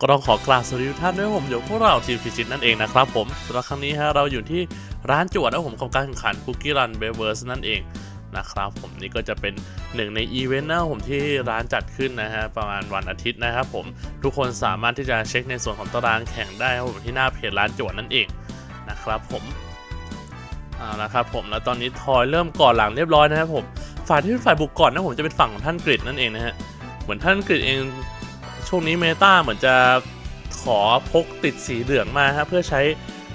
ก็ต้องขอกราบสวัสดีทุกท่านด้วยผมอยู่พวกเราทีมฟิจิตนั่นเองนะครับผมสำหรับครั้งนี้ฮะเราอยู่ที่ร้านจวดนะผมกับการแข่งขันคุกกี้รันเบเวอร์สนั่นเองนะครับผมนี่ก็จะเป็นหนึ่งในอีเวนต์นะผมที่ร้านจัดขึ้นนะฮะประมาณวันอาทิตย์นะครับผมทุกคนสามารถที่จะเช็คในส่วนของตารางแข่งได้ครับผมที่หน้าเพจร้านจวดนั่นเองนะครับผมเอาละครับผมแล้วตอนนี้ทอยเริ่มก่อนหลังเรียบร้อยนะครับผมฝ่ายที่เป็นฝ่ายบุกก่อนนะผมจะเป็นฝั่งของท่านกริดนั่นเองนะฮะเหมือนท่านกริดเอง ช่วงนี้เมตาเหมือนจะขอพกติดสีเหลืองมาครับเพื่อใช้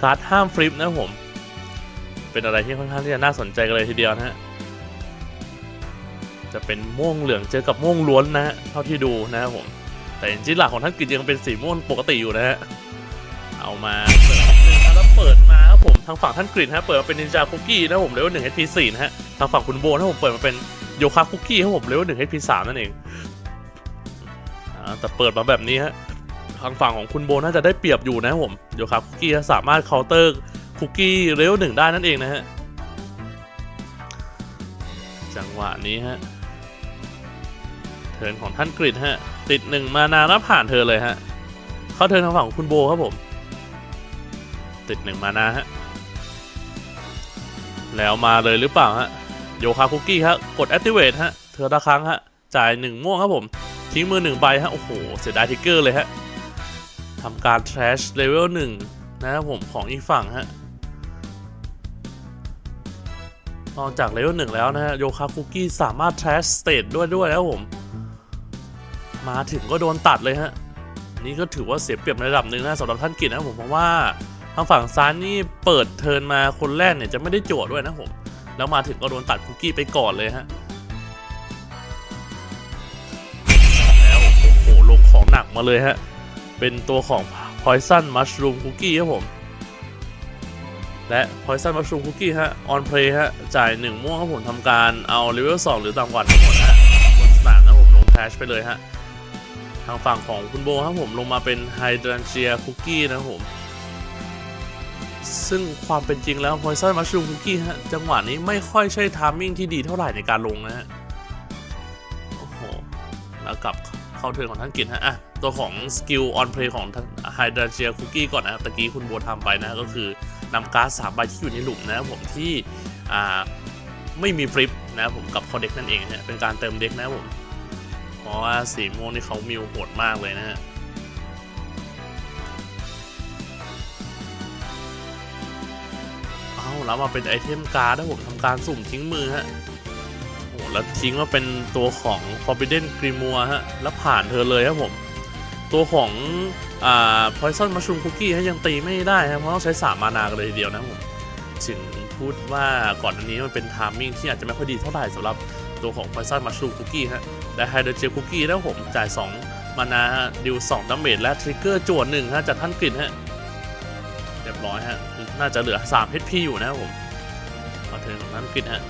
การ์ดห้ามฟลิปนะผม เป็นอะไรที่ค่อนข้างที่จะน่าสนใจกันเลยทีเดียวนะฮะจะเป็นม่วงเหลืองเจอกับม่วงล้วนนะฮะเท่าที่ดูนะครับผมแต่จริงๆหลักของท่านกิจยังเป็นสีม่วงปกติอยู่นะฮะเอามาเปิดนิดนึงแล้วเปิดมาครับผมทางฝั่งท่านกรีนฮะเปิดมาเป็นนินจาคุกกี้นะผมเลเวลหนึ่ง HP สี่นะฮะทางฝั่งคุณโบนะผมเปิดมาเป็นโยคะคุกกี้ครับผมเลเวลหนึ่ง HP สามนั่นเอง แต่เปิดมาแบบนี้ฮะทางฝั่งของคุณโบน่าจะได้เปรียบอยู่นะผมโยคะคุกกี้สามารถเคาน์เตอร์คุกกี้เร็วลหนึ่งได้นั่นเองนะฮะจังหวะนี้ฮะเทิร์นของท่านกริดฮะ ติดหนึ่งมานาแล้วผ่านเธอเลยฮะเข้าเทิร์นทางฝั่งของคุณโบครับผม ติดหนึ่งมานาฮะแล้วมาเลยหรือเปล่าฮะโยคะคุกกี้ฮะกด activate ฮะเธอละครั้งฮะจ่ายหนึ่งม่วงครับผม ทิ้งมือหนึ่งใบฮะ โอ้โห เสียดายทิกเกอร์เลยฮะทำการ trash level หนึ่งนะครับผมของอีกฝั่งฮะนอกจากเลเวลหนึ่งแล้วนะฮะโยคาคุกกี้สามารถ trash state ด้วยด้วยแล้วผม มาถึงก็โดนตัดเลยฮะ นี่ก็ถือว่าเสียเปรียบในระดับหนึ่งนะสำหรับท่านกิจนะผมเพราะว่าทางฝั่งซ้ายนี่เปิดเทินมาคนแรกเนี่ยจะไม่ได้จั่วด้วยนะผม แล้วมาถึงก็โดนตัดคุกกี้ไปก่อนเลยฮะ ลงของหนักมาเลยฮะ เป็นตัวของ Poison Mushroom Cookie ครับผม และ Poison Mushroom Cookie ฮะ On Play ฮะ จ่าย 1 ม่วงครับผมทำการเอาเลเวล2หรือต่ำกว่าทั้งหมดฮะบนสนามนะผมลงแพชไปเลยฮะ ทางฝั่งของคุณโบครับผมลงมาเป็น Hydrangea Cookie นะผมซึ่งความเป็นจริงแล้ว Poison Mushroom Cookie ฮะ จังหวะนี้ไม่ค่อยใช่ทามมิ่งที่ดีเท่าไหร่ในการลงนะฮะ โอ้โห แล้วกลับ เข้าเทิร์นของท่านกิจฮะอะตัวของสกิลออนเพลย์ของไฮดราเจียคุกกี้ก่อนนะตะกี้คุณโบทำไปนะก็คือนำการ์ดสามใบที่อยู่ในหลุมนะผมที่อ่าไม่มีฟลิปนะผมกับคอเด็กนั่นเองฮะเป็นการเติมเด็กนะผมเพราะว่าสีม่วงนี่เขามิวโหดมากเลยนะฮะเอาแล้วมาเป็นไอเทมการ์ดนะผมทำการสุ่มทิ้งมือฮะ แล้วทิ้งมาเป็นตัวของ Forbidden Grimoire ฮะ แล้วผ่านเธอเลยครับผม ตัวของอ่า Poison Mushroom Cookie ฮะยังตีไม่ได้ครับเพราะต้องใช้3มมานากันเลยทีเดียวนะผมถึงพูดว่าก่อนอันนี้มันเป็นทามมิ่งที่อาจจะไม่ค่อยดีเท่าไหร่สำหรับตัวของ Poison Mushroom Cookie ฮะและ Hydrogen Cookie นะครับผมจ่าย 2 มานาดิว2ดาเมจและทริกเกอร์จวดหนึ่งฮะจากท่านกลิ่นฮะเรียบร้อยฮะ น่าจะเหลือ 3 HP อยู่นะครับผมมาเทินของท่านกลิ่นฮะ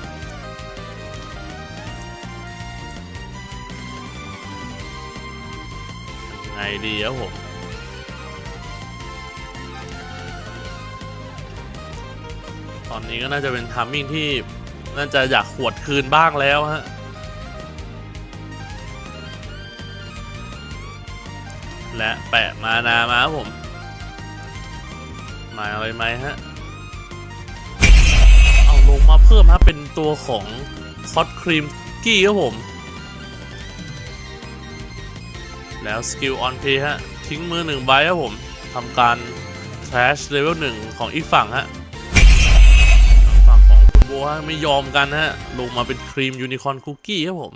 ดีครับผมตอนนี้ก็น่าจะเป็นทามมิ่งที่น่าจะอยากขวดคืนบ้างแล้วฮะ และแปะมานามาครับผม มาอะไรไหมฮะ เอาลงมาเพิ่มฮะเป็นตัวของคอตครีมกี้ครับผม แล้วสกิลออนเพย์ฮะ ทิ้งมือหนึ่งใบครับผมทำการ trash level หนึ่งของอีกฝั่งฮะฝั่งของคุณโบฮะไม่ยอมกันฮะ ลงมาเป็นครีมยูนิคอร์นคุกกี้ครับผม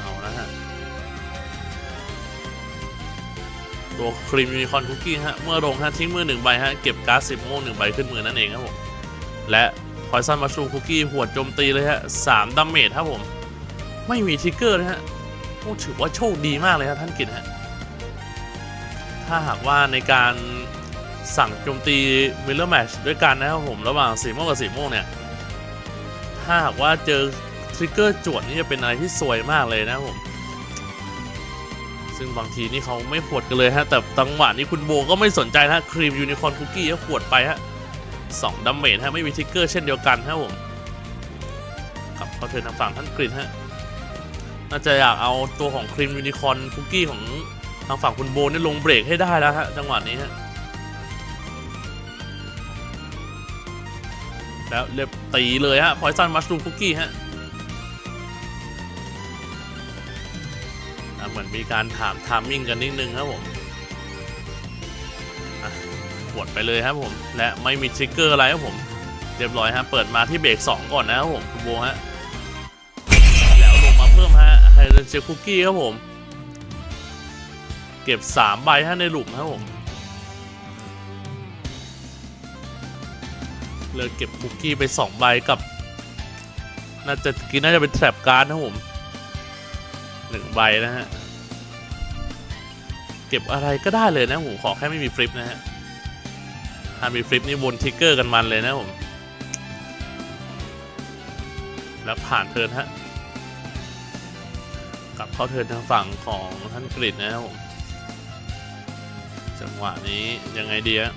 เอานะฮะตัวครีมยูนิคอร์นคุกกี้ฮะ เมื่อลงฮะ ทิ้งมือหนึ่งใบฮะ เก็บการ์ดสิบโม่วงหนึ่งใบขึ้นมือนั่นเองครับผม และพอยซันมัชรูมคุกกี้หัวโจมตีเลยฮะสามดาเมจครับผม ไม่มีทิกเกอร์นะฮะโอ้ถือว่าโชคดีมากเลยครับท่านกิตฮะถ้าหากว่าในการสั่งโจมตีมิลเลอร์แมชด้วยกันนะครับผมระหว่างสีม่วงกับสีม่วงเนี่ย ถ้าหากว่าเจอทริกเกอร์จวดนี่จะเป็นอะไรที่สวยมากเลยนะครับผม ซึ่งบางทีนี่เขาไม่ขวดกันเลยฮะ แต่จังหวะนี้คุณโบก็ไม่สนใจนะครีมยูนิคอร์นคุกกี้ก็ขวดไปฮะสองดัมเมจฮะไม่มีทริกเกอร์เช่นเดียวกันครับผมกับเขาเทินทางฝั่งท่านกรีนฮะ น่าจะอยากเอาตัวของครีมยูนิคอร์นคุกกี้ของทางฝั่งคุณโบนี่ลงเบรกให้ได้แล้วฮะจังหวะนี้ฮะแล้วเรียบตีเลยฮะพอยซันมัชรูมคุกกี้ฮะเหมือนมีการถามทามมิ่งกันนิดนึงครับผมกดไปเลยครับผม และไม่มีทริกเกอร์อะไรครับผม เรียบร้อยฮะ เปิดมาที่เบรก2ก่อนนะครับผมคุณโบฮะ ไฮเดรนเชคุกกี้ครับผม เก็บ3ใบฮะในหลุมครับผมเลือกเก็บคุกกี้ไป2ใบกับ น่าจะกินน่าจะเป็นแทร็บการ์ดนะครับผมหนึ่งใบนะฮะ เก็บอะไรก็ได้เลยนะผมขอแค่ไม่มีฟลิปนะฮะถ้ามีฟลิปนี่วนทิกเกอร์กันมันเลยนะผม แล้วผ่านเทิร์นฮะ ลับเข้าเทินทางฝั่งของท่านกริดนะครับผมจังหวะนี้ยังไงดีฮะ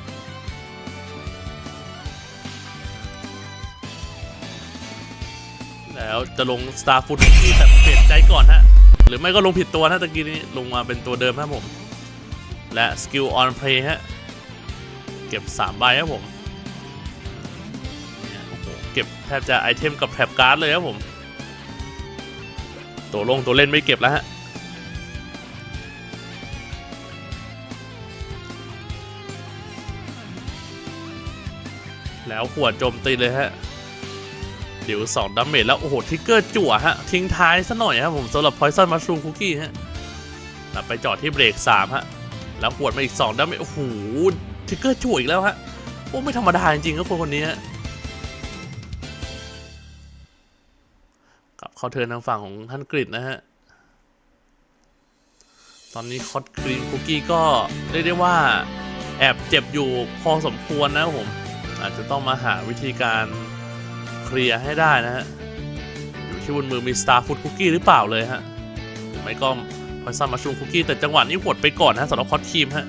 แล้วจะลง Star Food ที่แต่เปลี่ยนใจก่อนฮะ หรือไม่ก็ลงผิดตัวนะตะกี้นี้ลงมาเป็นตัวเดิมครับผม และ Skill on Play ฮะ เก็บ3ใบครับผมเนี่ยโอ้โหเก็บแทบจะไอเทมกับแถบการ์ดเลยครับผม ตัวลงตัวเล่นไม่เก็บแล้วฮะแล้วขวดโจมตีเลยฮะเดี๋ยวสองดาเมจแล้ว โอ้โหทิกเกอร์จั่วฮะ ทิ้งท้ายซะหน่อยครับผมสำหรับ Poison Mushroom Cookie ฮะแล้วไปจอดที่เบรก 3 ฮะ แล้วขวดมาอีก 2ดาเมจโอ้โหทิกเกอร์จั่วอีกแล้วฮะ โอ้ ไม่ธรรมดาจริงๆครับคนคนนี้ฮะ เขาเทิร์นทางฝั่งของท่านกริดนะฮะ ตอนนี้คอตครีมคุกกี้ก็เรียกได้ว่าแอบเจ็บอยู่พอสมควรนะผม อาจจะต้องมาหาวิธีการเคลียร์ให้ได้นะฮะ อยู่ที่บนมือมี Star Food Cookie หรือเปล่าเลยฮะหรือไม่ก็พอยซัมมัชรูมคุกกี้แต่จังหวะนี้หวดไปก่อนนะสำหรับคอตครีมฮะ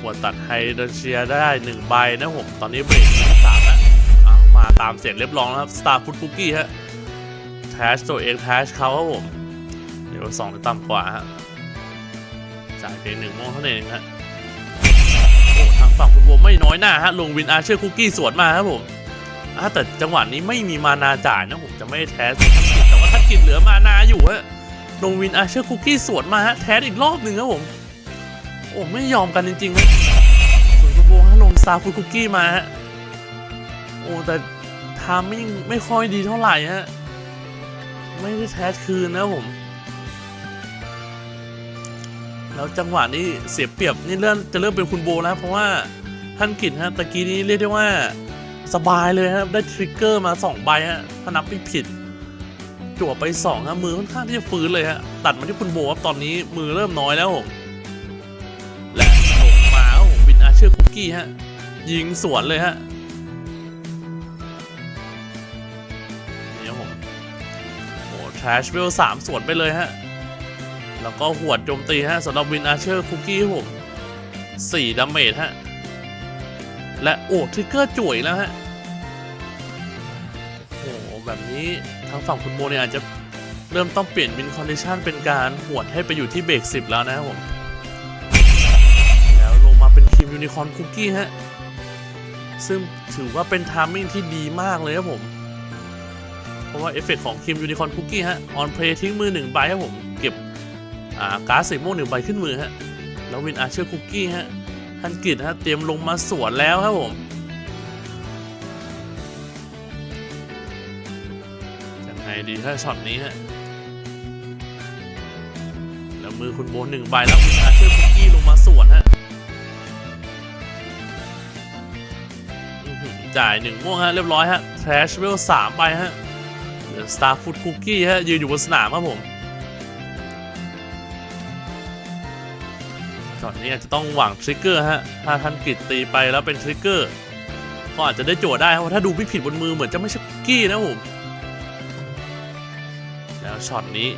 หวดตัดไฮเดรเชียได้หนึ่งใบนะผม ตอนนี้เบรกสามแล้วมาตามเสียงเรียบร้อยแล้วครับ Star Food Cookie ฮะ องแทชเขาครับผมเดี๋ยวสองต่ำกว่าฮะจ่ายเพียงหนึ่งโมงเท่านั้นเองฮะโอ้ทางฝั่งคุณโวไม่น้อยหน้าฮะลงวินอาเชอร์คุกกี้สวนมาครับผมอแต่จังหวะนี้ไม่มีมานาจ่ายนะผมจะไม่แทสทักกิจแต่ว่าทักกิจเหลือมานาอยู่ฮะลงวินอาเชอร์คุกกี้สวนมาฮะแทสอีกรอบหนึ่งครับผมโอ้ไม่ยอมกันจริงๆฮะส่วนคุณโวฮะลงซาฟูคุกกี้มาฮะโอ้แต่ทามมิ่งไม่ค่อยดีเท่าไหร่ฮะ ไม่ได้แทสคืนนะผม แล้วจังหวะนี้เสียเปรียบนี่เริ่มจะเริ่มเป็นคุณโบแล้วเพราะว่าท่านกิจฮะตะกี้นี้เรียกได้ว่าสบายเลยครับได้ทริกเกอร์มา2ใบฮะถ้านับไม่ผิดจั่วไป2ฮะมือค่อนข้างที่จะฟื้นเลยฮะตัดมาที่คุณโบครับตอนนี้มือเริ่มน้อยแล้วผมและลงมาครับผมวินอาเชอร์คุกกี้ฮะยิงสวนเลยฮะ โอ้ทชเวลสามสวนไปเลยฮะ แล้วก็หวดโจมตีฮะสำหรับวินอาเชอร์คุกกี้ผม4ดาเมจฮะ และโอ้ทริกเกอร์จ่วยแล้วฮะ โอ้โหแบบนี้ทางฝั่งคุณโมเนี่ยอาจจะเริ่มต้องเปลี่ยนวินคอนดิชันเป็นการหวดให้ไปอยู่ที่เบรก10แล้วนะครับผมแล้วลงมาเป็นทีมยูนิคอร์นคุกกี้ฮะ ซึ่งถือว่าเป็นทามมิ่งที่ดีมากเลยครับผม เพราะว่าเอฟเฟกต์ของคิมยูนิคอนคุกกี้ฮะออนเพลย์ทิ้งมือหนึ่งใบครับผมเก็บอ่าการ์ดสีม่วงหนึ่งใบขึ้นมือฮะแล้ววินอาเชอร์คุกกี้ฮะทันกิจฮะเตรียมลงมาสวนแล้วครับผมยังไงดีถ้าช็อตนี้ฮะแล้วมือคุณโบนหนึ่งใบแล้ววินอาเชอร์คุกกี้ลงมาสวนฮะจ่ายหนึ่งม่วงฮะเรียบร้อยฮะแทรชเวลสามใบฮะ สตาร์ฟูดคุกกี้ฮะยืนอยู่บนสนามครับผมช็อตนี้อาจจะต้องหวังทริกเกอร์ฮะถ้าท่านกิดตีไปแล้วเป็นทริกเกอร์ก็อาจจะได้โจทย์ได้เพราะถ้าดูไม่ผิดบนมือเหมือนจะไม่ใช่คุกกี้นะผมแล้วช็อตนี้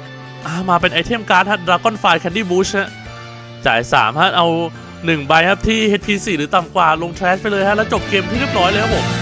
มาเป็นไอเทมการ์ดฮะดราก้อนไฟแคนดี้บูชฮะจ่าย3ฮะเอา 1 ใบครับที่ HP 4 หรือต่ำกว่าลงแทรชไปเลยฮะแล้วจบเกมที่เรียบร้อยเลยครับผม